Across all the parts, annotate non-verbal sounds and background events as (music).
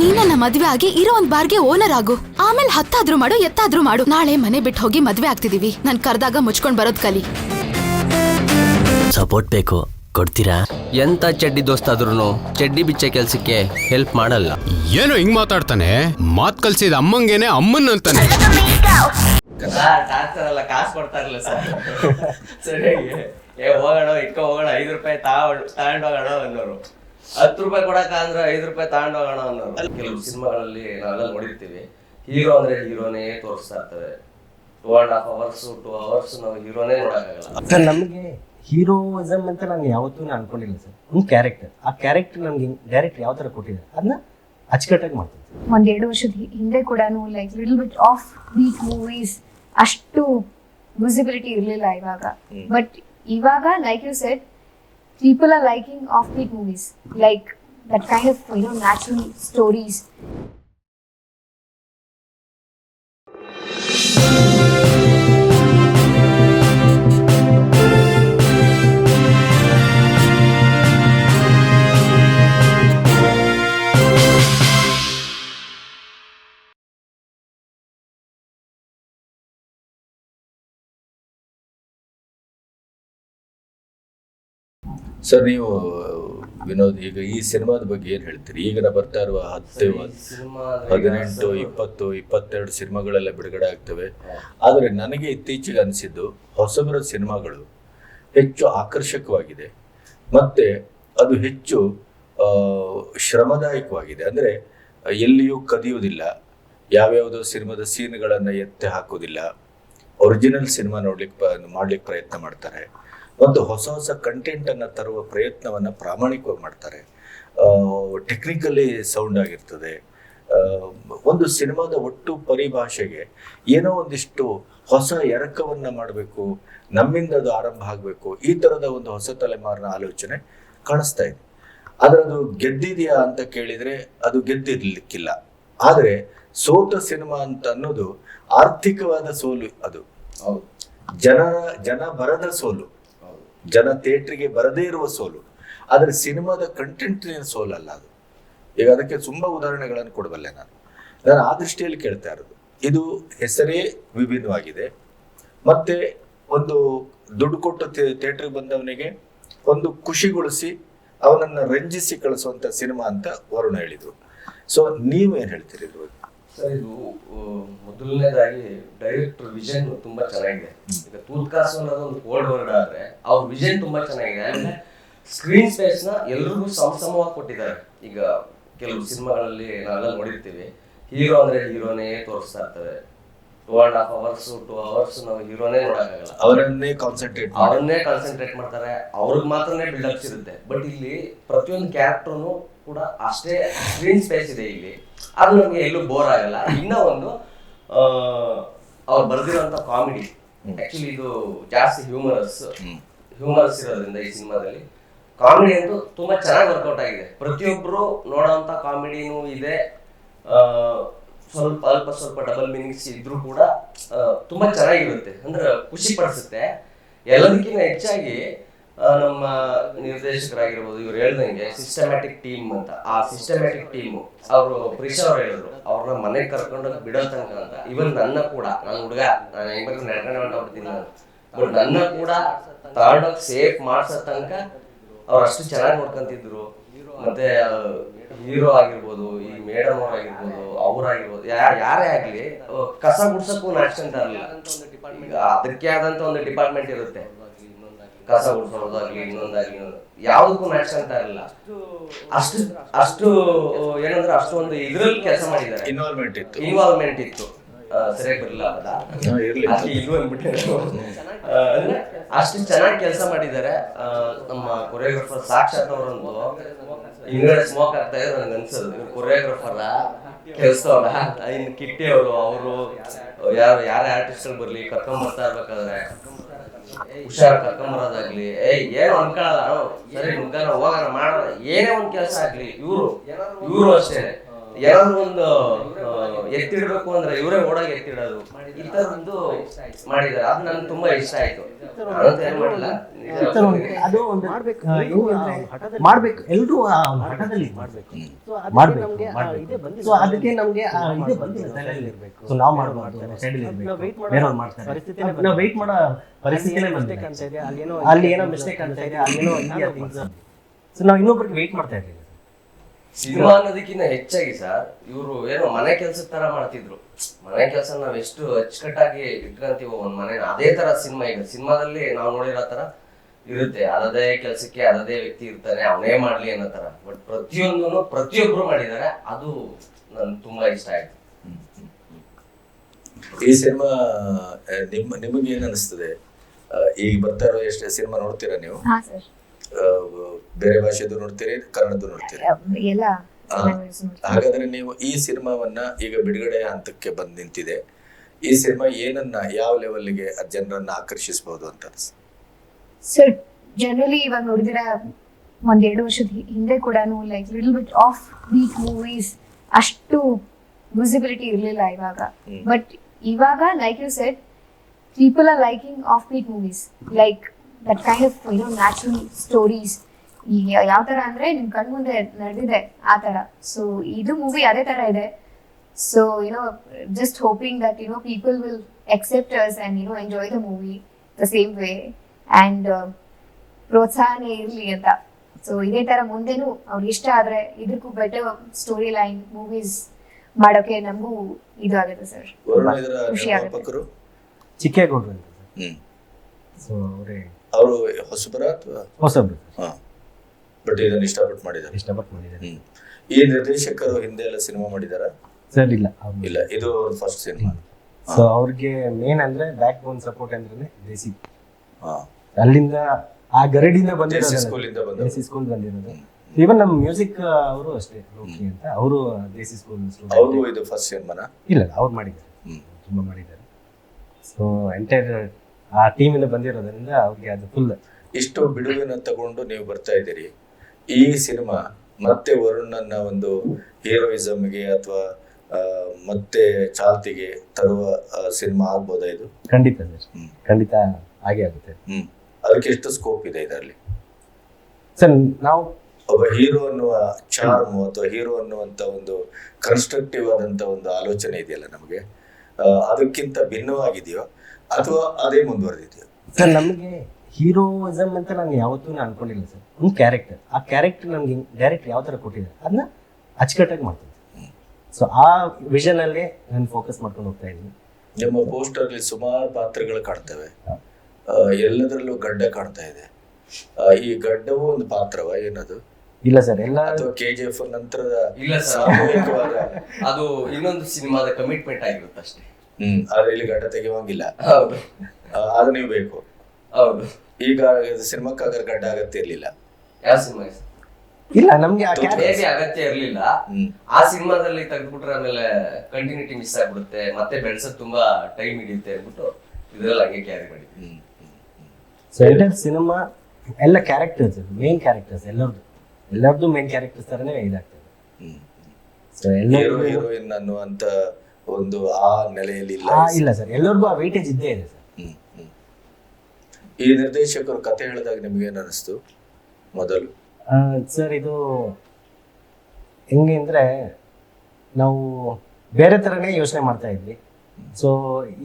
ನೀನನ್ನ ಮದ್ವೆ ಆಗಿ ಇರೋ ಒಂದ್ ಬಾರ್ಗೆ ಓನರ್ ಆಗು. ಆಮೇಲೆ ಹತ್ತಾದ್ರೂ ಮಾಡು ಎತ್ತಾದ್ರೂ ಮಾಡು. ನಾಳೆ ಮನೆ ಬಿಟ್ಟು ಹೋಗಿ ಮದ್ವೆ ಆಗ್ತಿದೀವಿ. ನನ್ ಕರ್ದಾಗ ಮುಚ್ಕೊಂಡ್ ಬರೋದ್ ಕಲಿ. ಸಪೋರ್ಟ್ ಬೇಕು. ಕೊಡ್ತೀರಾ? ಎಂತ ಚಡ್ಡಿ ದೋಸ್ತಾದ್ರೂ ಚಡ್ಡಿ ಬಿಚ್ಚ ಕೆಲ್ಸಕ್ಕೆ ಹೆಲ್ಪ್ ಮಾಡಲ್ಲ. ಏನು ಹಿಂಗ್ ಮಾತಾಡ್ತಾನೆ? ಮಾತ್ ಕಲ್ಸಿದ ಅಮ್ಮಂಗೇನೆ ಅಮ್ಮನ್ ಅಂತಾನೆ. ಅಲ್ಲ ಕಾಸು ಕೊಡ್ತಾ ಇರಲಿಲ್ಲ ಸರ್ ಸರಿಯಾಗಿ ಏ ಹೋಗೋಣ ಇಟ್ಕೊ ಹೋಗೋಣ ಐದು ರೂಪಾಯಿ ತಗೊಂಡು ತಗೊಂಡು ಹೋಗೋಣ ಅನ್ನೋರು. ಹತ್ತು ರೂಪಾಯಿ ಕೊಡಕ ಅಂದ್ರೆ ಐದು ರೂಪಾಯಿ ತಗೊಂಡೋಗೋಣ ಅನ್ನೋರು. ಕೆಲವು ಸಿನಿಮಾಗಳಲ್ಲಿ ನಾವೆಲ್ಲ ನೋಡಿರ್ತೀವಿ. ಹೀರೋ ಅಂದ್ರೆ ಹೀರೋನೇ ತೋರಿಸ್ತಾ ಇರ್ತವೆ. Two and half hours two hours ನಾವು ಹೀರೋನೇ ನೋಡೋಕ್ಕಾಗಲ್ಲ. ಸರ್ ನಮಗೆ ಹೀರೋಯಿಸಮ್ ಅಂತ ನಾನು ಯಾವತ್ತೂ ನಾನು ಅನ್ಕೊಂಡಿಲ್ಲ ಸರ್ ಒಂದು ಕ್ಯಾರೆಕ್ಟರ್ ಆ ಕ್ಯಾರೆಕ್ಟರ್ ನಮ್ಗೆ ಡೈರೆಕ್ಟ್ ಯಾವ ತರ ಕೊಟ್ಟಿದೆ ಅದನ್ನ ಅಚ್ಚುಕಟ್ಟಾಗಿ ಮಾಡ್ತೀನಿ ಎರಡು ವರ್ಷದ ಹಿಂದೆ ಕೂಡ like little bit of weak movies ಅಷ್ಟು ವಿಸಿಬಿಲಿಟಿ ಇರಲಿಲ್ಲ ಇವಾಗ. ಬಟ್ ಇವಾಗ like you said people are liking offbeat movies, like that kind of you know natural stories. Sir ನೀವು ವಿನೋದ್ ಈಗ ಈ ಸಿನಿಮಾದ ಬಗ್ಗೆ ಏನು ಹೇಳ್ತೀರಿ? ಈಗ ಬರ್ತಾ ಇರುವ ಹತ್ತು ಹದಿನೆಂಟು ಇಪ್ಪತ್ತು ಇಪ್ಪತ್ತೆರಡು ಸಿನಿಮಾಗಳೆಲ್ಲ ಬಿಡುಗಡೆ ಆಗ್ತವೆ. ಆದರೆ ನನಗೆ ಇತ್ತೀಚೆಗೆ ಅನಿಸಿದ್ದು ಹೊಸಬರ ಸಿನಿಮಾಗಳು ಹೆಚ್ಚು ಆಕರ್ಷಕವಾಗಿದೆ. ಮತ್ತೆ ಅದು ಹೆಚ್ಚು ಶ್ರಮದಾಯಕವಾಗಿದೆ. ಅಂದರೆ ಎಲ್ಲಿಯೂ ಕದಿಯುವುದಿಲ್ಲ. ಯಾವ್ಯಾವುದೋ ಸಿನಿಮಾದ ಸೀನ್ಗಳನ್ನು ಎತ್ತಿ ಹಾಕೋದಿಲ್ಲ ಒರಿಜಿನಲ್ ಸಿನಿಮಾ ನೋಡ್ಲಿಕ್ಕೆ ಮಾಡ್ಲಿಕ್ಕೆ ಪ್ರಯತ್ನ ಮಾಡ್ತಾರೆ. ಮತ್ತು ಹೊಸ ಹೊಸ ಕಂಟೆಂಟ್ ಅನ್ನ ತರುವ ಪ್ರಯತ್ನವನ್ನ ಪ್ರಾಮಾಣಿಕವಾಗಿ ಮಾಡ್ತಾರೆ. ಟೆಕ್ನಿಕಲಿ ಸೌಂಡ್ ಆಗಿರ್ತದೆ. ಒಂದು ಸಿನಿಮಾದ ಒಟ್ಟು ಪರಿಭಾಷೆಗೆ ಏನೋ ಒಂದಿಷ್ಟು ಹೊಸ ಎರಕವನ್ನ ಮಾಡಬೇಕು ನಮ್ಮಿಂದ ಅದು ಆರಂಭ ಆಗಬೇಕು ಈ ತರದ ಒಂದು ಹೊಸ ತಲೆಮಾರಿನ ಆಲೋಚನೆ ಕಾಣಿಸ್ತಾ ಇದೆ. ಆದ್ರೆ ಅದು ಗೆದ್ದಿದೆಯಾ ಅಂತ ಕೇಳಿದ್ರೆ ಅದು ಗೆದ್ದಿರ್ಲಿಕ್ಕಿಲ್ಲ. ಆದರೆ ಸೋತ ಸಿನಿಮಾ ಅಂತ ಅನ್ನೋದು ಆರ್ಥಿಕವಾದ ಸೋಲು ಅದು. ಜನ ಜನ ಬರದ ಸೋಲು. ಜನ ಥಿಯೇಟ್ರಿಗೆ ಬರದೇ ಇರುವ ಸೋಲು. ಆದರೆ ಸಿನಿಮಾದ ಕಂಟೆಂಟಿನ ಸೋಲಲ್ಲ ಅದು. ಈಗ ಅದಕ್ಕೆ ತುಂಬಾ ಉದಾಹರಣೆಗಳನ್ನು ಕೊಡಬಲ್ಲೆ ನಾನು. ನಾನು ಆ ದೃಷ್ಟಿಯಲ್ಲಿ ಕೇಳ್ತಾ ಇರೋದು. ಇದು ಹೆಸರೇ ವಿಭಿನ್ನವಾಗಿದೆ. ಮತ್ತೆ ಒಂದು ದುಡ್ಡು ಕೊಟ್ಟು ಥಿಯೇಟ್ರಿಗೆ ಬಂದವನಿಗೆ ಒಂದು ಖುಷಿಗೊಳಿಸಿ ಅವನನ್ನು ರಂಜಿಸಿ ಕಳಿಸುವಂತ ಸಿನಿಮಾ ಅಂತ ವರುಣ ಹೇಳಿದ್ರು. ಸೊ ನೀವೇನು ಹೇಳ್ತೀರಿ ಇದ್ರ ಸರ್ ಇದು ಮೊದಲನೇದಾಗಿ ಡೈರೆಕ್ಟರ್ ವಿಷನ್ ತುಂಬಾ ಚೆನ್ನಾಗಿದೆ. ಈಗ ತೂತ್ಕಾಸು ಅನ್ನೋದು ಒಂದು ಕೋಲ್ಡ್ ವರ್ಡ್ ಆದ್ರೆ ಅವ್ರ ವಿಷನ್ ತುಂಬಾ ಚೆನ್ನಾಗಿದೆ. ಆಮೇಲೆ ಸ್ಕ್ರೀನ್ ಸ್ಪೇಸ್ನ ಎಲ್ರಿಗೂ ಸಮಸಮವಾಗಿ ಕೊಟ್ಟಿದ್ದಾರೆ. ಈಗ ಕೆಲವು ಸಿನಿಮಾಗಳಲ್ಲಿ ನಾವೆಲ್ಲ ನೋಡಿರ್ತೀವಿ. ಹೀರೋ ಅಂದ್ರೆ ಹೀರೋನೇ ತೋರಿಸ್ತಾ ಇರ್ತವೆ two and half hours two hours ನಾವು ಹೀರೋನೇ ನೋಡಕ್ಕಾಗಲ್ಲ. ಅವರನ್ನೇ ಕಾನ್ಸಂಟ್ರೇಟ್ ಅವರನ್ನೇ ಕಾನ್ಸಂಟ್ರೇಟ್ ಮಾಡ್ತಾರೆ. ಅವ್ರಿಗೆ ಮಾತ್ರನೇ ಬಿಲ್ಡಪ್ಸ್ ಇರುತ್ತೆ. ಬಟ್ ಇಲ್ಲಿ ಪ್ರತಿಯೊಂದು ಕ್ಯಾರೆಕ್ಟರ್ನು ಕೂಡ ಅಷ್ಟೇ ಸ್ಕ್ರೀನ್ ಸ್ಪೇಸ್ ಇದೆ ಇಲ್ಲಿ. ಅದು ನಮಗೆ ಎಲ್ಲೂ ಬೋರ್ ಆಗಲ್ಲ. ಇನ್ನ ಒಂದು ಅವ್ರು ಬರೆದಿರುವಂತ ಕಾಮಿಡಿ ಆಕ್ಚುಲಿ ಇದು ಜಾಸ್ತಿ ಹ್ಯೂಮರಸ್ ಹ್ಯೂಮರಸ್ ಇರೋದ್ರಿಂದ ಈ ಸಿನಿಮಾದಲ್ಲಿ. ಕಾಮಿಡಿ ಅಂತೂ ತುಂಬಾ ಚೆನ್ನಾಗಿ ವರ್ಕೌಟ್ ಆಗಿದೆ. ಪ್ರತಿಯೊಬ್ರು ನೋಡೋಂತ ಕಾಮಿಡಿನೂ ಇದೆ. ಸ್ವಲ್ಪ ಅಲ್ಪ ಸ್ವಲ್ಪ ಡಬಲ್ ಮೀನಿಂಗ್ಸ್ ಇದ್ರೂ ಕೂಡ ತುಂಬಾ ಚೆನ್ನಾಗಿರುತ್ತೆ. ಅಂದ್ರೆ ಖುಷಿ ಪಡಿಸುತ್ತೆ. ಎಲ್ಲದಕ್ಕಿಂತ ಹೆಚ್ಚಾಗಿ ನಮ್ಮ ನಿರ್ದೇಶಕರಾಗಿರ್ಬೋದು, ಇವ್ರು ಹೇಳ್ದಂಗೆ ಸಿಸ್ಟಮ್ಯಾಟಿಕ್ ಟೀಮ್ ಅಂತ. ಆ ಸಿಸ್ಟಮ್ಯಾಟಿಕ್ ಟೀಮ್ ಅವರು ಪ್ರಿಷಾ ಅವ್ರು ಹೇಳಿದ್ರು, ಅವ್ರನ್ನ ಮನೆಗೆ ಕರ್ಕೊಂಡು ಬಿಡೋ ತನಕ ಅಂತ. ಇವನ್ ನನ್ನ ಕೂಡ ನನ್ನ ಹುಡುಗ, ನಾನು ಹೆಂಗ್ ನಡ್ಕೊಂಡು ಹೊಂಟೋಗ್ಬಿಡ್ತೀನಿ ನಾನು ಬಟ್ ನನ್ನ ಕೂಡ ತಗೊಂಡೋಗಿ ಸೇಫ್ ಮಾಡ್ಸೋ ತನಕ ಅವ್ರು ಅಷ್ಟು ಚೆನ್ನಾಗಿ ನೋಡ್ಕೊಂತಿದ್ರು. ಮತ್ತೆ ಹೀರೋ ಆಗಿರ್ಬೋದು, ಈ ಮೇಡಮ್ ಅವ್ರು ಆಗಿರ್ಬೋದು ಅವ್ರಾಗಿರ್ಬೋದು ಯಾರು ಯಾರೇ ಆಗ್ಲಿ ಕಸ ಗುಡ್ಸಕ್ಕೂ ನಾಚ್ಕೊಂತ ಇರಲಿಲ್ಲ. ಅದಕ್ಕೆ ಆದಂತ ಒಂದು ಡಿಪಾರ್ಟ್ಮೆಂಟ್ ಇರುತ್ತೆ. ಕಸ ಗುಡ್ಸೋದಾಗ್ಲಿ ಇನ್ನೊಂದಾಗ್ಲಿ ಇನ್ನೊಂದು ಯಾವುದಕ್ಕೂ ಅಂತ ಇಲ್ಲ ಅಷ್ಟು ಅಷ್ಟು ಏನಂದ್ರೆ ಅಷ್ಟು ಒಂದು ಇದ್ರಲ್ಲಿ ಕೆಲಸ ಮಾಡಿದ್ದಾರೆ. ಇನ್ವಾಲ್ವ್ಮೆಂಟ್ ಇತ್ತು. ಇನ್ವಾಲ್ವ್ಮೆಂಟ್ ಇತ್ತು. ಸರಿಯಾಗಿ ಬರಲಿಲ್ಲ ಪದ ಹಾ, ಅಂದ್ಬಿಟ್ಟು ಅಂದ್ರೆ ಅಷ್ಟು ಚೆನ್ನಾಗಿ ಕೆಲಸ ಮಾಡಿದ್ದಾರೆ. ನಮ್ಮ ಕೊರಿಯೋಗ್ರಫರ್ ಸಾಕ್ಷಾತ್ ಅವರೊಂದು ಹಿಂಗಡೆ ಸ್ಮೋಕ್ ಆಗ್ತಾ ಇದೆ ನನಗೆ ಅನ್ಸೋದು. ನೀವು ಕೊರಿಯೋಗ್ರಫರ ಅವರ ಇನ್ನು ಕಿಟ್ಟಿ ಅವರು ಅವರು ಯಾರು ಯಾರ ಆರ್ಟಿಸ್ಟ್ಗಳು ಬರ್ಲಿ ಕರ್ಕೊಂಡ್ ಬರ್ತಾ ಇರ್ಬೇಕಾದ್ರೆ ಹುಷಾರ್ ಕರ್ಕೊಂಬರೋದಾಗ್ಲಿ ಏಯ್ ಏನು ಅನ್ಕೊಳ್ಳಲ್ಲ. ಸರಿ ಮುಗ್ಗಾರ ಹೋಗೋಣ ಮಾಡೋಣ. ಏನೇ ಒಂದ್ ಕೆಲಸ ಆಗ್ಲಿ ಇವರು ಇವರು ಅಷ್ಟೇ. ಏನಾದ್ರು ಒಂದು ಎತ್ತಿಡ್ಬೇಕು ಅಂದ್ರೆ ಇವರೇ ಓಡಾಗಿ ಎತ್ತಿಡೋದು. ಈ ತರ ಒಂದು ಮಾಡಿದ್ದಾರೆ. ಅದು ನನ್ಗೆ ತುಂಬಾ ಇಷ್ಟ ಆಯ್ತು. ಅದು ಒಂದು ಮಾಡ್ಬೇಕು. ಎಲ್ರು ಹಠದಲ್ಲಿ ಮಾಡ್ಬೇಕು. ಮಾಡ್ಬೇಕು ಮಾಡ್ಬೇಕು. ಸೊ ಅದಕ್ಕೆ ನಮ್ಗೆ ಇದು ಇರ್ಬೇಕು. ಸೊ ನಾವು ಮಾಡಬಾರ್ದು ಸೈಡಲ್ಲಿ ಇರ್ಬೇಕು. ಬೇರೆಯವ್ರು ಮಾಡ್ತಾರೆ. ನಾವು ವೆಯ್ಟ್ ಮಾಡೋ ಪರಿಸ್ಥಿತಿನೇ ಬಂದಿದೆ. ಅಲ್ಲಿ ಏನೋ ಮಿಸ್ಟೇಕ್ ಅಂತ ಇದೆ ಅಲ್ಲಿ ಏನೋ ಸೊ ನಾವು ಇನ್ನೊಬ್ರಿಗೆ ವೆಯ್ಟ್ ಮಾಡ್ತಾ ಇರ್ಲಿಲ್ಲ ಸಿನಿಮಾ ಅನ್ನೋದಕ್ಕಿಂತ ಹೆಚ್ಚಾಗಿ ಸರ್ ಇವರು ಏನೋ ಮನೆ ಕೆಲಸದ ತರ ಮಾಡ್ತಿದ್ರು. ಮನೆ ಕೆಲಸ ನಾವ್ ಎಷ್ಟು ಅಚ್ಚುಕಟ್ಟಾಗಿ ಇಟ್ಕೊಂತೀವೋ ಒಂದ್ ಮನೆ ಅದೇ ತರ ಸಿನಿಮಾ ಈಗ. ಸಿನಿಮಾದಲ್ಲಿ ನಾವು ನೋಡಿರೋ ತರ ಇರುತ್ತೆ. ಅದೇ ಕೆಲಸಕ್ಕೆ ಅದೇ ವ್ಯಕ್ತಿ ಇರ್ತಾನೆ ಅವನೇ ಮಾಡ್ಲಿ ಅನ್ನೋ ತರ. ಬಟ್ ಪ್ರತಿಯೊಂದನ್ನು ಪ್ರತಿಯೊಬ್ರು ಮಾಡಿದ್ದಾರೆ ಅದು ನನ್ ತುಂಬಾ ಇಷ್ಟ ಆಯ್ತು. ಈ ಸಿನಿಮಾ ನಿಮ್ ನಿಮ್ಮ ನಿಮಗೆ ಏನ್ ಅನಿಸ್ತದೆ? ಈಗ ಬರ್ತಾ ಇರೋ ಎಷ್ಟು ಸಿನಿಮಾ ನೋಡ್ತೀರಾ ನೀವು? ಹಾ ಸರ್ ಆ, ಬೇರೆ ಭಾಷೆದು ನೋಡ್ತೀರಿ ಕನ್ನಡದ್ದು ನೋಡ್ತೀರಿ? ಎಲ್ಲ. ಹಾಗಾದ್ರೆ ನೀವು ಈ ಸಿನಿಮಾವನ್ನ ಈಗ ಬಿಡುಗಡೆ ಹಂತಕ್ಕೆ ಬಂದ್ ನಿಂತಿದೆ. ಈ ಸಿನಿಮಾ ಏನನ್ನ ಯಾವ ಲೆವೆಲ್ಗೆ ಜನರನ್ನ ಆಕರ್ಷಿಸಬಹುದು ಅಂತ ಸರ್ ಜನರಲಿ ಇವಾಗ ನೋಡಿದಿರ ಒಂದ್ ಎರಡು ವರ್ಷದ ಹಿಂದೆ ಕೂಡ like little bit of weak movies ಅಷ್ಟು ವಿಸಿಬಿಲಿಟಿ ಇರಲಿಲ್ಲ ಇವಾಗ. ಬಟ್ ಇವಾಗ like you said people are liking off beat movies like that kind of you know natural stories ಈಗ ಯಾವ ತರ ಅಂದ್ರೆ ನಿಮ್ ಕಣ್ ಮುಂದೆ ನಡೆದಿದೆ ಆ ತರ. ಸೊ ಇದು ಮೂವಿ ಅದೇ ತರ ಇದೆ. So you know just hoping that you know people will accept us and you know enjoy the movie the same way and uh, ಪ್ರೋತ್ಸಾಹನೇ ಇರಲಿ ಅಂತ. ಸೊ ಇದೇ ತರ ಮುಂದೆನೂ ಅವ್ರಿಗೆ ಇಷ್ಟ ಆದ್ರೆ ಇದಕ್ಕೂ ಬೆಟರ್ ಸ್ಟೋರಿ ಲೈನ್ ಮೂವೀಸ್ ಮಾಡೋಕೆ ನಮಗೂ ಇದು ಆಗುತ್ತೆ ಸರ್ ಖುಷಿ ಆಗುತ್ತೆ. ಚಿಕ್ಕೇಗೌಡರು ಅಂತ. ಹ್ಮ್. ಸೊ ಅವರೇ ಅವರು ಹೊಸಬರ ಅಥವಾ ಹೊಸಬ್ರು. ಹಾ. ಬಟ್ ಇದನ್ನ ಇಷ್ಟಪಟ್ಟು ಮಾಡಿದ್ದಾರೆ. ಇಷ್ಟಪಟ್ಟು ಮಾಡಿದ್ದಾರೆ. ಹ್ಮ್. ಈ ನಿರ್ದೇಶಕರು ಹಿಂದೆ ಎಲ್ಲ ಸಿನಿಮಾ ಮಾಡಿದಾರ? ಸರ್ ಇಲ್ಲ. ಅವ್ರು ಇಲ್ಲ. ಇದು ಫಸ್ಟ್ ಸಿನಿಮಾ. ಸೊ ಅವ್ರಿಗೆ ಮೇನ್ ಅಂದ್ರೆ ಬ್ಯಾಕ್ ಬೋನ್ ಸಪೋರ್ಟ್ ಅಂದ್ರೆ ದೇಸಿ ಅಲ್ಲಿಂದ ಆ ಗರಡಿಯಿಂದ ಬಂದಿರೋದು ಸ್ಕೂಲ್ ಇಂದ ಬಂದ ದೇಸಿ ಸ್ಕೂಲ್ ಬಂದಿರೋದು. ಇವನ್ ನಮ್ಮ ಮ್ಯೂಸಿಕ್ ಅವರು ಅಷ್ಟೇ ಲೋಕಿ ಅಂತ. ಅವರು ದೇಸಿ ಸ್ಕೂಲ್ ಅವರು ಇದು ಫಸ್ಟ್ ಸಿನಿಮಾನ? ಇಲ್ಲ ಅವ್ರು ಮಾಡಿದ್ದಾರೆ. ಹ್ಮ್. ತುಂಬಾ ಮಾಡಿದ್ದಾರೆ. ಸೊ ಎಂಟೈರ್ ಆ ಟೀಮ್ ಇಂದ ಬಂದಿರೋದ್ರಿಂದ ಅವ್ರಿಗೆ ಅದು ಫುಲ್ ಇಷ್ಟು ಬಿಡುವಿನ ತಗೊಂಡು ನೀವು ಬರ್ತಾ ಇದ್ದೀರಿ. ಈ ಸಿನಿಮಾ ಮತ್ತೆ ವರುಣನ ಒಂದು ಹೀರೋಯಿಸಮ್ಗೆ ಅಥವಾ ಮತ್ತೆ ಚಾಲ್ತಿಗೆ ತರುವ ಸಿನಿಮಾ ಆಗ್ಬೋದಾ ಇದು? ಖಂಡಿತ ಸರ್. ಖಂಡಿತ ಹಾಗೆ ಆಗುತ್ತೆ. ಹ್ಮ್. ಅದಕ್ಕೆ ಎಷ್ಟು ಸ್ಕೋಪ್ ಇದೆ ಇದರಲ್ಲಿ? ಸರ್ ನಾವು ಒಬ್ಬ ಹೀರೋ ಅನ್ನುವ ಚಾರ್ಮ್ ಅಥವಾ ಹೀರೋ ಅನ್ನುವಂತ ಒಂದು ಕನ್ಸ್ಟ್ರಕ್ಟಿವ್ ಆದಂತ ಒಂದು ಆಲೋಚನೆ ಇದೆಯಲ್ಲ ನಮಗೆ? ಅದಕ್ಕಿಂತ ಭಿನ್ನವಾಗಿದೆಯೋ ಅಥವಾ ಅದೇ ಮುಂದುವರೆದಿದೆಯೋ? ಸರ್ ನಮಗೆ ಹೀರೋಯಿಸಮ್ ಅಂತ ನಾನು ಯಾವತ್ತೂ ನಾನು ಅನ್ಕೊಂಡಿಲ್ಲ ಸರ್. ಒಂದು ಕ್ಯಾರೆಕ್ಟರ್ ಆ ಕ್ಯಾರೆಕ್ಟರ್ ನಮ್ಗೆ ಡೈರೆಕ್ಟ್ ಯಾವ ಥರ ಕೊಟ್ಟಿದ್ದಾರೆ ಅದನ್ನ ಅಚ್ಚುಕಟ್ಟಾಗಿ ಮಾಡ್ತೀನಿ. ಸೊ ಆ ವಿಷನ್ ಅಲ್ಲಿ ನಾನು ಫೋಕಸ್ ಮಾಡ್ಕೊಂಡು ಹೋಗ್ತಾ ಇದ್ದೀನಿ. ನಿಮ್ಮ ಪೋಸ್ಟರ್ ಅಲ್ಲಿ ಸುಮಾರು ಪಾತ್ರಗಳು ಕಾಣ್ತವೆ. ಆ, ಎಲ್ಲದರಲ್ಲೂ ಗಡ್ಡ ಕಾಡ್ತಾ ಇದೆ. ಈ ಗಡ್ಡವು ಒಂದು ಪಾತ್ರವ ಏನದು? ಇಲ್ಲ ಸರ್ ಎಲ್ಲ ಅಥವಾ ಕೆ ಜಿ ಎಫ್ ನಂತರದ ಇಲ್ಲ ಸರ್ ಸಾಮೂಹಿಕವಾದ ಅದು ಇನ್ನೊಂದು ಸಿನಿಮಾದ ಕಮಿಟ್ಮೆಂಟ್ ಆಗಿರುತ್ತೆ ಅಷ್ಟೇ. ಹ್ಮ್ ಆದ್ರೆ ಇಲ್ಲಿ ಗಡ್ಡ ತೆಗೆಯುವಂಗಿಲ್ಲ. ಹೌದು. ಅದು ನೀವು ಬೇಕು. ಹೌದು. ಈಗ ಸಿನಿಮಾಕ್ಕಾಗ ಗಡ್ಡ ಅಗತ್ಯ ಇರ್ಲಿಲ್ಲ. ಯಾವ ಸಿನಿಮಾ ಇಲ್ಲ ನಮ್ಗೆ ಆ ಕ್ಯಾರೆಕ್ಟರ್ ಅಗತ್ಯ ಇರ್ಲಿಲ್ಲ. ಆ ಸಿನಿಮಾದಲ್ಲಿ ತೆಗೆದ್ಬಿಟ್ರೆ ಆಮೇಲೆ ಕಂಟಿನ್ಯೂಟಿ ಮಿಸ್ ಆಗ್ಬಿಡುತ್ತೆ ಮತ್ತೆ ಬೆಳ್ಸೋದ್ ತುಂಬಾ ಟೈಮ್ ಹಿಡಿಯುತ್ತೆ ಅಂದ್ಬಿಟ್ಟು ಇದ್ರಲ್ಲಿ ಹಾಗೆ ಕ್ಯಾರಿ ಮಾಡಿದ್ವಿ ಹ್ಮ್ ಸೊ ಎಂಟೈರ್ ಸಿನಿಮಾ ಎಲ್ಲ ಕ್ಯಾರೆಕ್ಟರ್ಸ್ ಮೇನ್ ಕ್ಯಾರೆಕ್ಟರ್ಸ್ ಎಲ್ಲರದು ಎಲ್ಲರದು ಮೇನ್ ಕ್ಯಾರೆಕ್ಟರ್ಸ್ ತರನೇ ಇದಾಗ್ತದೆ. ಹ್ಮ್ ಸೊ ಹೀರೋ ಎಲ್ಲರಿಗೂ ಹೀರೋಯಿನ್ ಅನ್ನುವಂತ ಒಂದು ಆ ನೆಲೆಯಲ್ಲಿ ಇಲ್ಲ. ಇಲ್ಲ ಸರ್ ಎಲ್ಲರಿಗೂ ಆ ವೇಟೇಜ್ ಇದ್ದೇ ಇದೆ ಸರ್ ಈ ನಿರ್ದೇಶಕರು ಕತೆ ಹೇಳಿದಾಗ ನಿಮ್ಗೆ ಏನ್ ಅನಿಸ್ತು ಮೊದಲು ಸರ್ ಇದು ಹೆಂಗೆ ಅಂದರೆ ನಾವು ಬೇರೆ ಥರನೇ ಯೋಚನೆ ಮಾಡ್ತಾ ಇದ್ವಿ. ಸೊ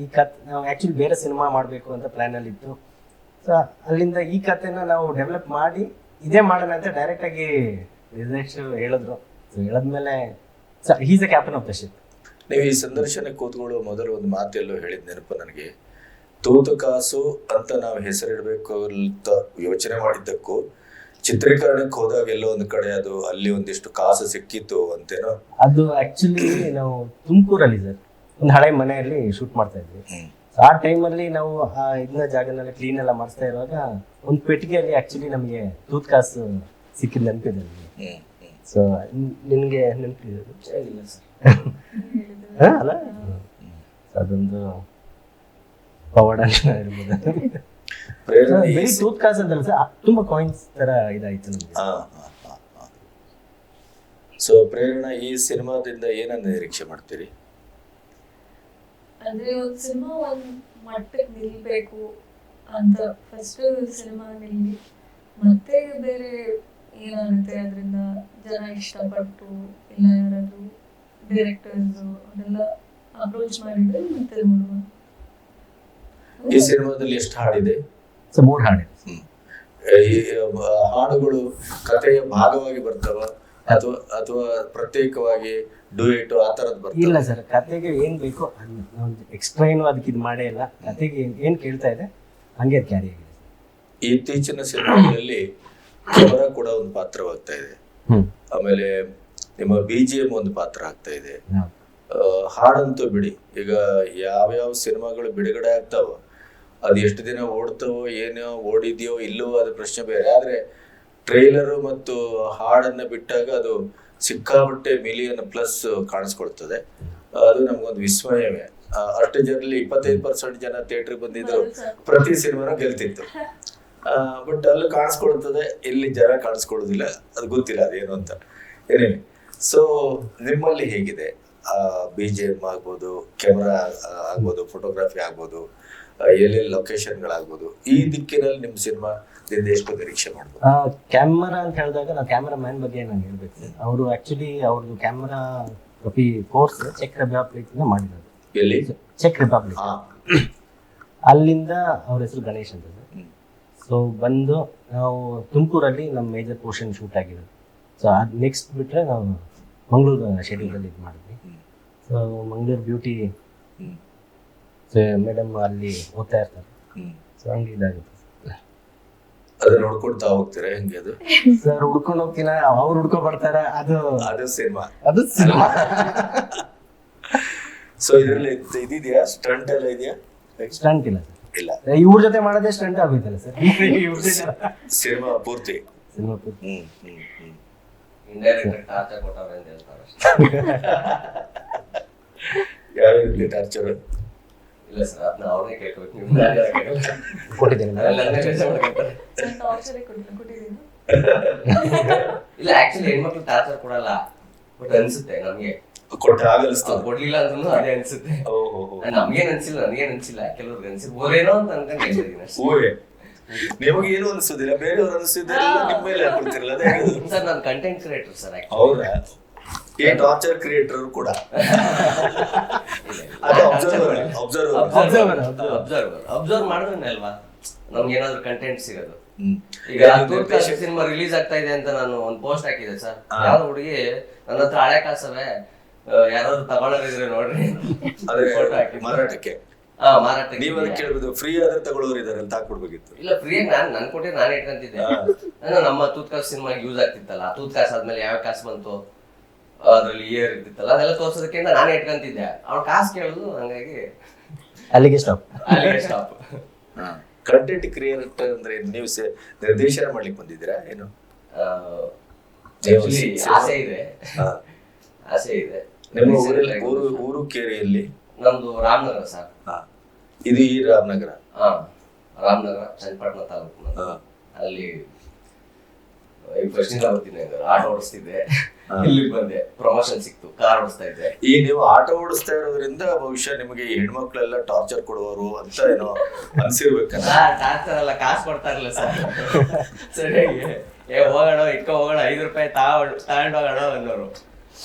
ಈ ಕತ್ ನಾವು ಆ್ಯಕ್ಚುಲಿ ಬೇರೆ ಸಿನಿಮಾ ಮಾಡಬೇಕು ಅಂತ ಅಲ್ಲಿ ಇತ್ತು. ಸೊ ಅಲ್ಲಿಂದ ಈ ಕಥೆನ ನಾವು ಡೆವಲಪ್ ಮಾಡಿ ಇದೇ ಮಾಡೋಣ ಅಂತ ಡೈರೆಕ್ಟಾಗಿ ನಿರ್ದೇಶಕರು ಹೇಳಿದ್ರು. ಸೊ ಹೇಳಿದ್ಮೇಲೆ sir he's a captain of the ship ನೀವು ಈ ಸಂದರ್ಶನಕ್ಕೆ ಕೂತ್ಕೊಳ್ಳುವ ಮೊದಲು ಒಂದು ಮಾತೆಲ್ಲೋ ಹೇಳಿದ ನೆನಪು ನನಗೆ ತೂತು ಕಾಸು ಅಂತ ನಾವು ಹೆಸರಿಡಬೇಕು ಅಂತ ಯೋಚನೆ ಮಾಡಿದ್ದಕ್ಕೂ ಚಿತ್ರೀಕರಣಕ್ಕೆ ಹೋದಾಗ ಎಲ್ಲೋ ಒಂದು ಕಡೆ ಅದು ಅಲ್ಲಿ ಒಂದಿಷ್ಟು ಕಾಸು ಸಿಕ್ಕಿತ್ತು ಅಂತೇನೋ. ಅದು ಆಕ್ಚುಲಿ ನಾವು ತುಮಕೂರಲ್ಲಿ ಸರ್ ಒಂದು ಹಳೆ ಮನೆಯಲ್ಲಿ ಶೂಟ್ ಮಾಡ್ತಾ ಇದ್ವಿ. ಆ ಟೈಮಲ್ಲಿ ನಾವು ಆ ಇದನ್ನ ಜಾಗನೆಲ್ಲ ಕ್ಲೀನ್ ಎಲ್ಲ ಮಾಡಿಸ್ತಾ ಇರುವಾಗ ಒಂದು ಪೆಟ್ಟಿಗೆಯಲ್ಲಿ ಆಕ್ಚುಲಿ ನಮಗೆ ತೂತ್ ಕಾಸು ಸಿಕ್ಕಿದ ನೆನಪಿದೆ ನನಗೆ ಸೊ ನಿನಗೆ ನೆನಪಿದೆ ಇಲ್ಲ ಸರ್. (laughs) ಹಾ, ಅಲ್ಲ? ಅದೊಂದು ಪವಾಡ ಅಂತ ಬರೀ ಟೂತ್ ಕಾಸ್ ಅಂತಲ್ಲ ಸರ್ ತುಂಬಾ ಕಾಯಿನ್ಸ್ ತರ ಇದಾಯ್ತು ನಮಗೆ. ಹಾ, ಹಾ, ಹಾ, ಹಾ. ಸೊ ಪ್ರೇರಣಾ ಈ ಸಿನಿಮಾದಿಂದ ಏನನ್ನ ನಿರೀಕ್ಷೆ ಮಾಡ್ತೀರಿ? ಅಂದ್ರೆ ಒಂದು ಸಿನಿಮಾ ಒಂದ್ ಮಟ್ಟಕ್ಕೆ ನಿಲ್ಬೇಕು ಅಂತ ಫಸ್ಟ್ ಸಿನಿಮಾ ನಿಲ್ಲಿ ಮತ್ತೆ ಬೇರೆ ಏನಾಗುತ್ತೆ ಅದರಿಂದ ಜನ ಇಷ್ಟಪಟ್ಟು ಇಲ್ಲ ಯಾರಾದ್ರು ಡೈರೆಕ್ಟರ್ಸ್ ಅದೆಲ್ಲ ಅಪ್ರೋಚ್ ಮಾಡಿದ್ರೆ ಮತ್ತೆ ನೋಡುವ ಈ ಸಿನಿಮಾದಲ್ಲಿ ಎಷ್ಟು ಹಾಡಿದೆ? ಮೂರು ಹಾಡಿದೆ. ಈ ಹಾಡುಗಳು ಕಥೆಯ ಭಾಗವಾಗಿ ಬರ್ತವ ಅಥವಾ ಅಥವಾ ಪ್ರತ್ಯೇಕವಾಗಿ ಡುಯೆಟ್ ಆ ತರದ್ ಇಲ್ಲ ಸರ್ ಕತೆಗೆ ಏನು ಬೇಕೋ ಎಕ್ಸ್ಟ್ರಾ ಏನು ಅದಕ್ಕೆ ಇದು ಮಾಡೇ ಇಲ್ಲ. ಕತೆಗೆ ಏನು ಕೇಳ್ತಾ ಇದೆ ಹಂಗೆ ಕ್ಯಾರಿ ಆಗಿದೆ. ಇತ್ತೀಚಿನ ಸಿನಿಮಾಗಳಲ್ಲಿ ಅವರ ಕೂಡ ಒಂದು ಪಾತ್ರವಾಗ್ತಾ ಇದೆ. ಆಮೇಲೆ ನಿಮ್ಮ ಬಿ ಜಿ ಎಂ ಒಂದು ಪಾತ್ರ ಆಗ್ತಾ ಇದೆ. ಹಾಡಂತೂ ಬಿಡಿ. ಈಗ ಯಾವ್ಯಾವ ಸಿನಿಮಾಗಳು ಬಿಡುಗಡೆ ಆಗ್ತಾವೋ ಅದು ಎಷ್ಟು ದಿನ ಓಡ್ತೋ ಏನೋ ಓಡಿದ್ಯೋ ಇಲ್ಲೋ ಅದು ಪ್ರಶ್ನೆ ಬೇರೆ. ಆದ್ರೆ ಟ್ರೈಲರ್ ಮತ್ತು ಹಾಡನ್ನ ಬಿಟ್ಟಾಗ ಅದು ಸಿಕ್ಕಾಪಟ್ಟೆ ಮಿಲಿಯನ್ ಪ್ಲಸ್ ಕಾಣಿಸ್ಕೊಳ್ತದೆ. ಅದು ನಮ್ಗೊಂದು ವಿಸ್ಮಯವೇ. ಅಷ್ಟು ಜನರಲ್ಲಿ ಇಪ್ಪತ್ತೈದು ಪರ್ಸೆಂಟ್ ಜನ ಥಿಯೇಟರ್ ಬಂದಿದ್ರು ಪ್ರತಿ ಸಿನಿಮಾನು ಗೆಲ್ತಿತ್ತು. ಬಟ್ ಅಲ್ಲಿ ಕಾಣಿಸ್ಕೊಳ್ತದೆ ಇಲ್ಲಿ ಜನ ಕಾಣಿಸ್ಕೊಡೋದಿಲ್ಲ ಅದು ಗೊತ್ತಿಲ್ಲ ಅದೇನು ಅಂತ. ಏನೇ ಸೊ ನಿಮ್ಮಲ್ಲಿ ಹೇಗಿದೆ? ಬಿ ಜಿ ಎಂ ಆಗ್ಬೋದು ಕ್ಯಾಮ್ರಾ ಆಗ್ಬೋದು ಫೋಟೋಗ್ರಫಿ ಆಗ್ಬೋದು ಎಲ್ಲೆಲ್ಲಿ ಲೊಕೇಶನ್ಗಳಾಗ್ಬೋದು ಈ ದಿಕ್ಕಿನಲ್ಲಿ ನಿಮ್ಮ ಸಿನಿಮಾದಿಂದ ಎಷ್ಟು ನಿರೀಕ್ಷೆ ಮಾಡ್ಬೋದು? ಕ್ಯಾಮರಾ ಅಂತ ಹೇಳಿದಾಗ ನಾವು ಕ್ಯಾಮರಾ ಮ್ಯಾನ್ ಬಗ್ಗೆ ನಾನು ಹೇಳ್ಬೇಕು. ಅವರು ಆ್ಯಕ್ಚುಲಿ ಅವ್ರದ್ದು ಕ್ಯಾಮರಾ ಪ್ರತಿ ಕೋರ್ಸ್ ಚೆಕ್ ರಿಪಬ್ಲಿಕ್ ಮಾಡಿರೋದು. ಎಲ್ಲಿ? ಚೆಕ್ ರಿಪಬ್ಲಿಕ್ ಅಲ್ಲಿಂದ ಅವ್ರ ಹೆಸರು ಗಣೇಶ್ ಅಂತ. ಸೊ ಬಂದು ನಾವು ತುಮಕೂರಲ್ಲಿ ನಮ್ಮ ಮೇಜರ್ ಪೋರ್ಷನ್ ಶೂಟ್ ಆಗಿರೋದು. ಸೊ ಅದು ನೆಕ್ಸ್ಟ್ ಬಿಟ್ಟರೆ ನಾವು ಮಂಗಳೂರು ಶೆಡ್ಯೂಲಲ್ಲಿ ಇದು ಮಾಡಿದ್ವಿ. ಸೊ ಮಂಗಳೂರು ಬ್ಯೂಟಿ ಮೇಡಮ್ ಅಲ್ಲಿ ಓದ್ತಾ ಇರ್ತಾರೆ. ಹ್ಮ್. ಸೊ ಹಂಗೆ ಇದಾಗುತ್ತೆ. ಅದನ್ನ ಹುಡ್ಕೊಡ್ತಾ ಹೋಗ್ತೀರಾ? ಹೆಂಗೆ ಅದು? ಸರ್ ಹುಡ್ಕೊಂಡು ಹೋಗ್ತೀನ ಅವ್ರು ಹುಡ್ಕೊ ಬರ್ತಾರ? ಅದು ಅದು ಸಿನಿಮಾ ಅದು ಸಿನಿಮಾ ಸೊ ಇದರಲ್ಲಿ ಇದಿದೆಯಾ? ಸ್ಟಂಟ್ ಎಲ್ಲ ಇದೆಯಾ? ಸ್ಟಂಟ್ ಇಲ್ಲ ಇಲ್ಲ. ಇವ್ರ ಜೊತೆ ಮಾಡೋದೇ ಸ್ಟಂಟ್ ಆಗೋಯ್ತಲ್ಲ ಸರ್ ಸಿನಿಮಾ ಪೂರ್ತಿ. ಸಿನಿಮಾ ಪೂರ್ತಿ. ಹೇಳ್ತಾರೆ ಅಷ್ಟೇ. ಯಾವ ಟಾರ್ಚರ್ ಇಲ್ಲ ಸರ್ ಅದನ್ನ ಅವ್ರನ್ನೇ ಕೇಳ್ಕೊಬೇಕು ನೀವು ನಾನ್ ಹೇಳಕ್ಕಾಗಲ್ಲ. ಕೊಟ್ಟಿದ್ದೀನಿ. ಅದ್ರಲ್ಲಿ ನನ್ನೇ ಕೆಲಸ ಮಾಡ್ಕೊತಾರೆ. ಟಾರ್ಚರೇ ಕೊಟ್ಟಿದ್ದೀನಿ. ಇಲ್ಲ ಆಕ್ಚುಲಿ ಹೆಣ್ಮಕ್ಳು ಟಾರ್ಚರ್ ಕೊಡಲ್ಲ. ಬಟ್ ಅನ್ಸುತ್ತೆ ನಮ್ಗೆ. ಕೊಟ್ಟ ಅವ್ರು ಆಗಲಿಸ್ತದೆ ಕೊಡ್ಲಿಲ್ಲ ಅಂದ್ರೂ ಅದೇ ಅನ್ಸುತ್ತೆ. ಓಹೋ ನಮ್ಗೇನ್ ಅನ್ಸಿಲ್ಲ ನನಗೇನ್ ಅನ್ಸಿಲ್ಲ. ಕೆಲವ್ರಿಗೆ ಓರೇನೋ ಅಂತ ಅನ್ಕೊಂಡು ಹೇಳಿದೀನಿ ಊಹೆ ನಿಮಗೆ ಏನು ಅನಿಸೋದಿಲ್ಲ? ಬೇರೆಯವ್ರು ಅನಿಸಿದ್ರೆ ನಿಮ್ಮ ಮೇಲೆ ಹಾಕ್ಬಿಡ್ತಿರಲ್ಲ ಅದೇ ಸರ್ ನಾನು ಕಂಟೆಂಟ್ ಕ್ರಿಯೇಟರ್ ಸರ್ ಹೌದಾ? ಈ ಟಾರ್ಚರ್ ಕ್ರಿಯೇಟರ್ ಕೂಡ. (laughs) ಅದು observer observer Observer, observer observe ಮಾಡಿದ್ರೆ ಅಲ್ವಾ ನಮ್ಗೆ ಏನಾದ್ರು ಕಂಟೆಂಟ್ ಸಿಗೋದು. ಈಗ ಸಿನಿಮಾ ರಿಲೀಸ್ ಆಗ್ತಾ ಇದೆ ಅಂತ ನಾನು ಒಂದು ಪೋಸ್ಟ್ ಹಾಕಿದೆ ಸರ್. ಯಾರು ಯಾವ ಹುಡುಗಿ ನನ್ನ ಹತ್ರ ಹಳೆ ಕಾಸವೆ ಯಾರಾದ್ರೂ ತಗೊಳ್ಳೋರಿದ್ರೆ ನೋಡ್ರಿ. ಅದೇ (laughs) ಫೋಟೋ ಹಾಕಿ ಮಾರಾಟಕ್ಕೆ. ಹಾ ಮಾರಾಟ ನೀವು ಅದಕ್ಕೆ ಕೇಳ್ಬೋದು ಫ್ರೀ ಆದ್ರೆ ತಗೊಳ್ಳೋರು ಇದಾರೆ ಅಂತ ಹಾಕ್ಬಿಡ್ಬೇಕಿತ್ತು. ಇಲ್ಲ ಫ್ರೀ ನಾನು ನನ್ ಕೊಟ್ಟೆ ನಾನು ಇಟ್ಕೊಂತಿದ್ದೆ. ನಮ್ಮ ತೂತ್ ಕಾಸು ಸಿನಿಮಾ ಯೂಸ್ ಆಗ್ತಿತ್ತಲ್ಲ ತೂತ್ ಕಾಸು ಆದ್ಮೇಲೆ ಯಾವ ಕಾಸು ಬಂತು? ಅದ್ರಲ್ಲಿ ಇಯರ್ ಇರ್ತಿತ್ತಲ್ಲ ಅದೆಲ್ಲ ತೋರ್ಸೋದಕ್ಕೆ ನಾನೇ ಇಟ್ಕೊಂತಿದ್ದೆ ಅವ್ಳ ಕಾಸು ಕೇಳುದು ಹಂಗಾಗಿ ಅಲ್ಲಿಗೆ ಸ್ಟಾಪ್ ಅಲ್ಲಿಗೆ ಸ್ಟಾಪ್ ಕಂಟೆಂಟ್ ಕ್ರಿಯೇಟರ್ ಅಂದ್ರೆ? ನೀವು ನಿರ್ದೇಶನ ಮಾಡ್ಲಿಕ್ಕೆ ಬಂದಿದ್ದೀರಾ? ಏನು? ಆಸೆ ಇದೆ. ಹಾ. ಆಸೆ ಇದೆ. ನಿಮ್ಮ ಊರಲ್ಲಿ ಊರು ಊರು ಕೇರಿಯಲ್ಲಿ? ನಮ್ದು ರಾಮನಗರ ಸರ್. ಹಾ. ಇದು ಈ ರಾಮನಗರ? ಹಾ ರಾಮನಗರ ಚನ್ನಪಟ್ಟಣ ತಾಲೂಕು. ಅಲ್ಲಿ ಈಗ ಫಸ್ಟ್ ಇಂದ ಬರ್ತೀನಿ ಆಟೋ ಓಡಿಸ್ತಿದ್ದೆ. ಇಲ್ಲಿಗೆ ಬಂದೆ. ಪ್ರಮೋಷನ್ ಸಿಕ್ತು. ಕಾರ್ ಓಡಿಸ್ತಾ ಇದ್ದೆ. ಈ ನೀವು ಆಟೋ ಓಡಿಸ್ತಾ ಇರೋದ್ರಿಂದ ಬಹುಶಃ ನಿಮಗೆ ಹೆಣ್ಮಕ್ಳೆಲ್ಲ ಟಾರ್ಚರ್ ಕೊಡುವರು ಅಂತ ಏನೋ ಅನ್ಸಿರ್ಬೇಕಲ್ಲ ಟಾರ್ಚರ್ ಕಾಸು ಕೊಡ್ತಾ ಇರಲಿಲ್ಲ ಸರ್. (laughs) ಸರಿಯಾಗಿ ಏ ಹೋಗೋಣ ಇಟ್ಕೊ ಹೋಗೋಣ. ಐದು ರೂಪಾಯಿ ತಾವ್ ತಗೊಂಡ್ ಹೋಗೋಣ ಅನ್ನೋರು.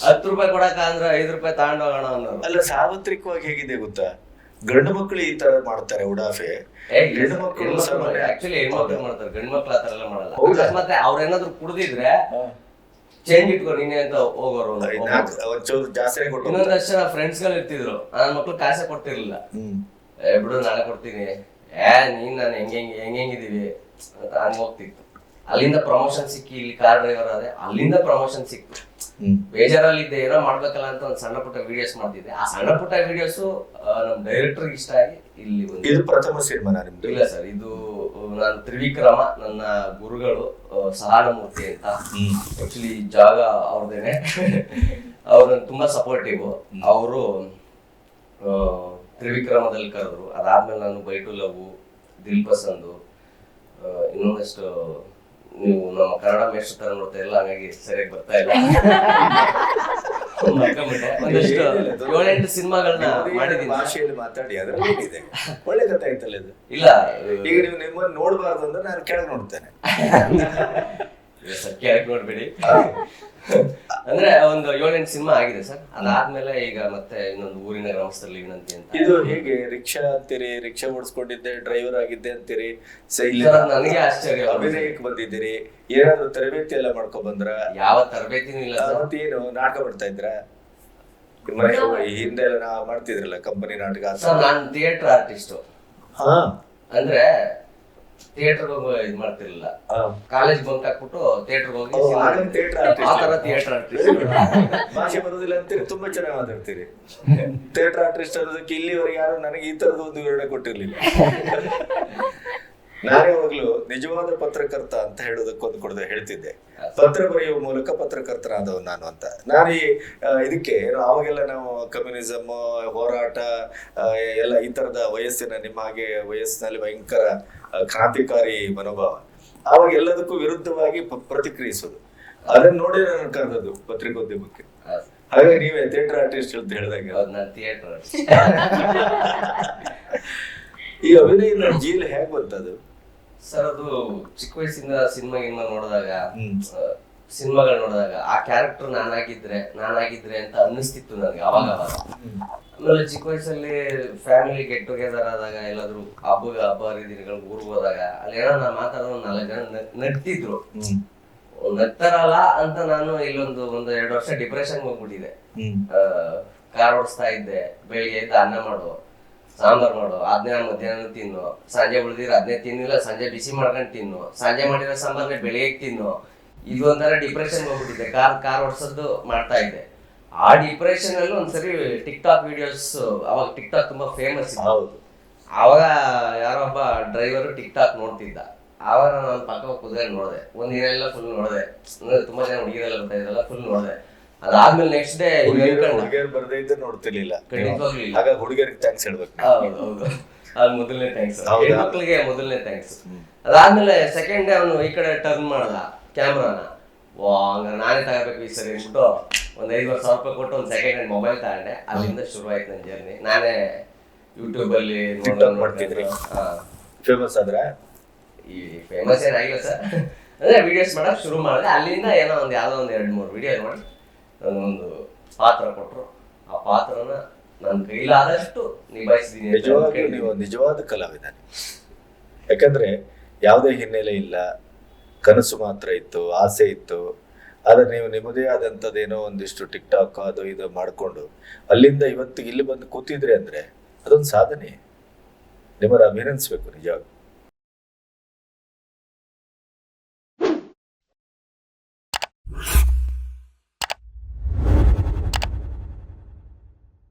ಹತ್ತು ರೂಪಾಯಿ ಕೊಡಕ ಅಂದ್ರೆ ಐದು ರೂಪಾಯಿ ತಗೊಂಡ್ ಹೋಗೋಣ ಅನ್ನೋರು. ಅಲ್ಲ ಸಾರ್ವತ್ರಿಕವಾಗಿ ಹೇಗಿದೆ ಗೊತ್ತಾ? ಗಂಡು ಮಕ್ಕಳು ಈ ತರ ಮಾಡ್ತಾರೆ ಉಡಾಫೆ. ಮಕ್ಕಳು. ಆಕ್ಚುಲಿ ಹೆಣ್ಮಕ್ಳು ಮಾಡ್ತಾರೆ. ಗಂಡು ಮಕ್ಳು ಆತರ ಎಲ್ಲ ಮಾಡಲ್ಲ. ಅವ್ರ ಮತ್ತೆ ಅವ್ರೇನಾದ್ರು ಕುಡ್ದಿದ್ರೆ ಚೇಂಜ್ ಇಟ್ಕೊ ನೀನೆ ಅಂತ ಹೋಗೋರು ಒಂಚೂರು ಜಾಸ್ತಿನೇ ಕೊಟ್ಟು ಇನ್ನೊಂದಷ್ಟು ಫ್ರೆಂಡ್ಸ್ಗಳು ಇರ್ತಿದ್ರು. ನನ್ನ ಮಕ್ಳು ಕಾಸೆ ಕೊಡ್ತಿರ್ಲಿಲ್ಲ ಏ ಬಿಡು ನಾಳೆ ಕೊಡ್ತೀನಿ. ಏ ನೀನ್ ನಾನು ಹೆಂಗ್ ಹೆಂಗ್ ಹೆಂಗ್ ಹೆಂಗಿದೀವಿ ಅಂತ ಹಂಗ್ ಹೋಗ್ತಿತ್ತು. ಅಲ್ಲಿಂದ ಪ್ರಮೋಷನ್ ಸಿಕ್ಕಿ ಇಲ್ಲಿ ಕಾರ್ ಡ್ರೈವರ್ ಆದ್ರೆ ಅಲ್ಲಿಂದ ಪ್ರಮೋಷನ್ ಸಿಕ್ತು. ಬೇಜಾರಲ್ಲಿ ಬೇಜಾರಲ್ಲಿದ್ದೆ ಏನೋ ಮಾಡ್ಬೇಕಲ್ಲ ಅಂತ ಒಂದು ಸಣ್ಣ ಪುಟ್ಟ ವಿಡಿಯೋಸ್ ಮಾಡ್ತಿದ್ದೆ. ಆ ಸಣ್ಣ ಪುಟ್ಟ ವಿಡಿಯೋಸ್ ನಮ್ ಡೈರೆಕ್ಟರ್ ಇಷ್ಟ ಆಗಿ ಇಲ್ಲಿ ಇದು ಪ್ರಥಮ ಸಿನಿಮಾ ನಿಮ್ದು? ಇಲ್ಲ ಸರ್ ಇದು ನಾನು ತ್ರಿವಿಕ್ರಮ ನನ್ನ ಗುರುಗಳು ಸಹಾನಮೂರ್ತಿ ಅಂತ. ಆಕ್ಚುಲಿ ಜಾಗ ಅವ್ರದೇನೆ. ಅವ್ರು ತುಂಬಾ ಸಪೋರ್ಟಿವ್ ಅವರು ತ್ರಿವಿಕ್ರಮದಲ್ಲಿ ಕರೆದ್ರು. ಅದಾದ್ಮೇಲೆ ನಾನು ಬೈಟು ಲವ್ ದಿಲ್ ಪಸಂದು ಇನ್ನೊಂದಷ್ಟು ನೀವು ನಮ್ಮ ಕನ್ನಡ ಮೇಷ್ಟ್ರ ತರ ನೋಡ್ತಾ ಇಲ್ಲ ಹಾಗಾಗಿ ಸರಿಯಾಗಿ ಬರ್ತಾ ಇಲ್ಲ. (laughs) ಒಂದಷ್ಟು ಏಳೆಂಟು ಸಿನಿಮಾಗಳನ್ನ ಮಾಡಿದೀನಿ ಭಾಷೆಯಲ್ಲಿ ಮಾತಾಡಿ ಅದರಲ್ಲಿ ಏನಿದೆ? ಒಳ್ಳೆ ಕಥೆ ಆಯ್ತಲ್ಲ ಇದು? ಇಲ್ಲ. ಈಗ ನೀವು ನಿಮ್ಮನ್ನ ನೋಡಬಾರ್ದು ಅಂದ್ರೆ ನಾನು ಕೆಳಗೆ ನೋಡ್ತೇನೆ. (laughs) Sir correct ನೋಡ್ಬೇಡಿ. ಅಂದ್ರೆ ಒಂದು ಏಳೆಂಟು ಸಿನಿಮಾ ಆಗಿದೆ ಸರ್. ಅದಾದ್ಮೇಲೆ ಈಗ ಮತ್ತೆ ಇನ್ನೊಂದು ಊರಿನ ಗ್ರಾಮಸ್ಥರಲ್ಲಿ ವಿನಂತಿ ಅಂತ. ಇದು ಹೇಗೆ ರಿಕ್ಷಾ ಅಂತೀರಿ? ರಿಕ್ಷಾ ಓಡಿಸ್ಕೊಂಡಿದ್ದೆ ಡ್ರೈವರ್ ಆಗಿದ್ದೆ ಅಂತೀರಿ? ಸ- ಇಲ್ಲಿ ಸರ್, ನನಗೆ ಆಶ್ಚರ್ಯ ಅಭಿನಯಕ್ಕೆ ಬಂದಿದ್ದೀರಿ. ಏನಾದ್ರು ತರಬೇತಿ ಎಲ್ಲ ಮಾಡ್ಕೊಂಡ್ ಬಂದ್ರ? ಯಾವ ತರಬೇತಿನೂ ಇಲ್ಲ ಏನು ಮತ್ತೇನು ನಾಟಕ ಮಾಡ್ತಾ ಇದ್ರ? ಹಿಂದೆಲ್ಲ ಈ ಹಿಂದೆ ಎಲ್ಲ ನಾ ಮಾಡ್ತಿದ್ರಲ್ಲ ಕಂಪನಿ ನಾಟಕ? ಆ ಸರ್ ನಾನು ಥಿಯೇಟರ್ ಆರ್ಟಿಸ್ಟ್ ಹಾ. ಅಂದ್ರೆ ಥಿಯೇಟರ್ ಹೋಗಿ ಇದು ಮಾಡ್ತಿರ್ಲಿಲ್ಲ. ಕಾಲೇಜ್ ಬಂಕ್ ಹಾಕ್ಬಿಟ್ಟು ಥಿಯೇಟರ್ ಹೋಗಿ ಓ, ಸಿನಿಮಾ ಹಾಗಾಗಿ theatre ಆ ತರ ಥಿಯೇಟರ್ ಆರ್ಟಿಸ್ಟ್ ಭಾಷೆ ಬರೋದಿಲ್ಲ ಅಂತೀರಿ ತುಂಬಾ ಚೆನ್ನಾಗಿ ಮಾತಾಡ್ತೀರಿ. ಥಿಯೇಟರ್ ಆರ್ಟಿಸ್ಟ್ ಅನ್ನೋದಕ್ಕೆ ಇಲ್ಲಿವರೆಗೆ ಯಾರು ನನಗೆ ಈ ತರದ ಒಂದು ವಿವರಣೆ ಕೊಟ್ಟಿರ್ಲಿಲ್ಲ. (laughs) ನಾನೇ ಯಾವಾಗ್ಲೂ ನಿಜವಾದ ಪತ್ರಕರ್ತ ಅಂತ ಹೇಳೋದಕ್ಕೊಂದು ಕೊಡದೆ ಹೇಳ್ತಿದ್ದೆ. ಪತ್ರ ಬರೆಯುವ ಮೂಲಕ ಪತ್ರಕರ್ತನಾದವ್ ನಾನು ಅಂತ. ನಾನು ಈ ಇದಕ್ಕೆ ಅವಾಗೆಲ್ಲ ನಾವು ಕಮ್ಯುನಿಸಮ್ ಹೋರಾಟ ಎಲ್ಲ ಈ ತರದ ವಯಸ್ಸಿನ ನಿಮ್ಮ ಹಾಗೆ ವಯಸ್ಸಿನಲ್ಲಿ ಭಯಂಕರ ಕ್ರಾಂತಿಕಾರಿ ಮನೋಭಾವ. ಅವಾಗ ಎಲ್ಲದಕ್ಕೂ ವಿರುದ್ಧವಾಗಿ ಪ್ರತಿಕ್ರಿಯಿಸೋದು. ಅದನ್ನ ನೋಡಿ ನಾನು ಕರೆದದ್ದು ಪತ್ರಿಕೋದ್ಯಮಕ್ಕೆ. ಹಾಗೆ ನೀವೇ ಥಿಯೇಟರ್ ಆರ್ಟಿಸ್ಟ್ ಅಂತ ಹೇಳಿದಾಗ. ಥಿಯೇಟರ್ (laughs) ಈ ಅಭಿನಯದ ಜೀಲ್ ಹೇಗ್ ಬಂತದು? ಸರ್ ಅದು ಚಿಕ್ಕ ವಯಸ್ಸಿಂದ ಸಿನಿಮಾ ಗಿನ್ಮಾ ನೋಡಿದಾಗ. ಸಿನಿಮಾಗಳು ನೋಡಿದಾಗ ಆ ಕ್ಯಾರೆಕ್ಟರ್ ನಾನಾಗಿದ್ರೆ ನಾನಾಗಿದ್ರೆ ಅಂತ ಅನ್ನಿಸ್ತಿತ್ತು ನನಗೆ ಅವಾಗ ಅವಾಗ. ಆಮೇಲೆ ಚಿಕ್ಕ ವಯಸ್ಸಲ್ಲಿ ಫ್ಯಾಮಿಲಿ ಗೆಟ್ ಟುಗೆದರ್ ಆದಾಗ ಎಲ್ಲಾದ್ರೂ ಹಬ್ಬ ಹಬ್ಬ ಹರಿದಿನಗಳು ಊರಿಗೆ ಹೋದಾಗ ಅಲ್ಲಿ ಏನೋ ನಾನು ಮಾತಾಡೋ ಒಂದು ನಾಲ್ಕು ಜನ ನಡ್ತಿದ್ರು. ನಗ್ತಿದ್ರು ನಗ್ತಾರಲ್ಲ ಅಂತ ನಾನು ಇಲ್ಲೊಂದು ಒಂದು ಎರಡು ವರ್ಷ ಡಿಪ್ರೆಷನ್ ಹೋಗ್ಬಿಟ್ಟಿದೆ. ಕಾರ್ ಓಡಿಸ್ತಾ ಇದ್ದೆ ಬೆಳಿಗ್ಗೆ ಎದ್ದು ಅನ್ನ ಮಾಡು. ಸಾಂಬಾರ್ ಮಾಡು ಅದನ್ನೇ ಮಧ್ಯಾಹ್ನ ತಿನ್ನು. ಸಂಜೆ ಉಳಿದಿರ ಅದನ್ನೇ ತಿನ್ನಿಲ್ಲ ಸಂಜೆ ಬಿಸಿ ಮಾಡ್ಕೊಂಡು ತಿನ್ನು. ಸಂಜೆ ಮಾಡಿರೋ ಸಾಂಬಾರ್ನೇ ಬೆಳಿಗ್ಗೆ ತಿನ್ನು. ಇದು ಒಂಥರ ಡಿಪ್ರೆಷನ್ ಹೋಗ್ಬಿಟ್ಟಿದೆ. ಕಾರ್ ಕಾರ್ ಓಡಿಸೋದು ಮಾಡ್ತಾ ಇದ್ದೆ ಆ ಡಿಪ್ರೆಷನ್ ಅಲ್ಲಿ ಒಂದ್ಸರಿ ಟಿಕ್ ಟಾಕ್ ವಿಡಿಯೋಸ್ ಅವಾಗ ಟಿಕ್ ಟಾಕ್ ತುಂಬಾ ಫೇಮಸ್ ಇತ್ತು. ಹೌದು. ಅವಾಗ ಯಾರೋ ಒಬ್ಬ ಡ್ರೈವರ್ ಟಿಕ್ ಟಾಕ್ ನೋಡ್ತಿದ್ದ. ಆವಾಗ ನಾನು ಪಕ್ಕ ಕುದುರೆ ನೋಡಿದೆ. ಒಂದಿನ ಎಲ್ಲ ಫುಲ್ ನೋಡಿದೆ. ಅಂದ್ರೆ ತುಂಬಾ ಜನ ಹುಡುಗಿರಲ್ಲ ಬರ್ತಾ ಫುಲ್ ನೋಡಿದೆ. ಅದಾದ್ಮೇಲೆ ನೆಕ್ಸ್ಟ್ ಡೇ ಹುಡುಗಿಯರು ಬರ್ದೇ ಇದ್ದ ನೋಡ್ತಿರ್ಲಿಲ್ಲ. ಆಗ ಹುಡುಗಿಯರಿಗೆ ಥ್ಯಾಂಕ್ಸ್ ಹೇಳ್ಬೇಕು. ಹೌದು ಹೌದು. ಅದು ಮೊದಲನೇ ಥ್ಯಾಂಕ್ಸ್ ಮಕ್ಕಳಿಗೆ ಮೊದಲನೇ ಥ್ಯಾಂಕ್ಸ್ ಅದಾದ್ಮೇಲೆ ಸೆಕೆಂಡ್ ಡೇ ಅವನು ಈ ಕಡೆ ಟರ್ನ್ ಮಾಡ್ದ ಕ್ಯಾಮ್ರಾನ ವಾ ಹಂಗ ನಾನೇ ತಗೋಬೇಕು ಈ ಸರಿ ಅಂದ್ಬಿಟ್ಟು ಒಂದ್ ಐದುವರೆ ಸಾವಿರ ರೂಪಾಯಿ ಕೊಟ್ಟು ಒಂದು ಸೆಕೆಂಡ್ ಹ್ಯಾಂಡ್ ಮೊಬೈಲ್ ತಗೊಂಡೆ. ಅಲ್ಲಿಂದ ಶುರು ಆಯ್ತು ನನ್ನ ಜರ್ನಿ ನಾನೇ ಯೂಟ್ಯೂಬ್ ಅಲ್ಲಿ ಮಾಡ್ತಿದ್ರಿ? ಫೇಮಸ್ ಆದ್ರೆ? ಈ ಫೇಮಸ್ ಏನಾಗಿಲ್ಲ ಸರ್. ಅಂದ್ರೆ ವಿಡಿಯೋಸ್ ಮಾಡಕ್ ಶುರು ಮಾಡಿದೆ. ಅಲ್ಲಿಂದ ಏನೋ ಒಂದು ಯಾವ್ದೋ ಒಂದು ಎರಡು ಮೂರು ವಿಡಿಯೋ ಮಾಡಿ ಒಂದು ಪಾತ್ರ ಕೊಟ್ಟರು ಆ ಪಾತ್ರನ ನನ್ನ ಕೈಲಾದಷ್ಟು ನಿಭಾಯಿಸಿದ್ದೀನಿ ನಿಜವಾಗ್ಲೂ ನೀವು ನಿಜವಾದ ಕಲಾವಿದ ಯಾಕಂದ್ರೆ ಯಾವುದೇ ಹಿನ್ನೆಲೆ ಇಲ್ಲ ಕನಸು ಮಾತ್ರ ಇತ್ತು ಆಸೆ ಇತ್ತು. ಆದ್ರೆ ನೀವು ನಿಮ್ಮದೇ ಆದಂಥದ್ದೇನೋ ಒಂದಿಷ್ಟು ಟಿಕ್ ಟಾಕ್ ಅದು ಇದು ಮಾಡಿಕೊಂಡು ಅಲ್ಲಿಂದ ಇವತ್ತು ಇಲ್ಲಿ ಬಂದು ಕೂತಿದ್ರಿ ಅಂದ್ರೆ ಅದೊಂದು ಸಾಧನೆ. ನಿಮ್ಮನ್ನು ಅಭಿನಂದಿಸ್ಬೇಕು ನಿಜವಾಗ್ಲೂ.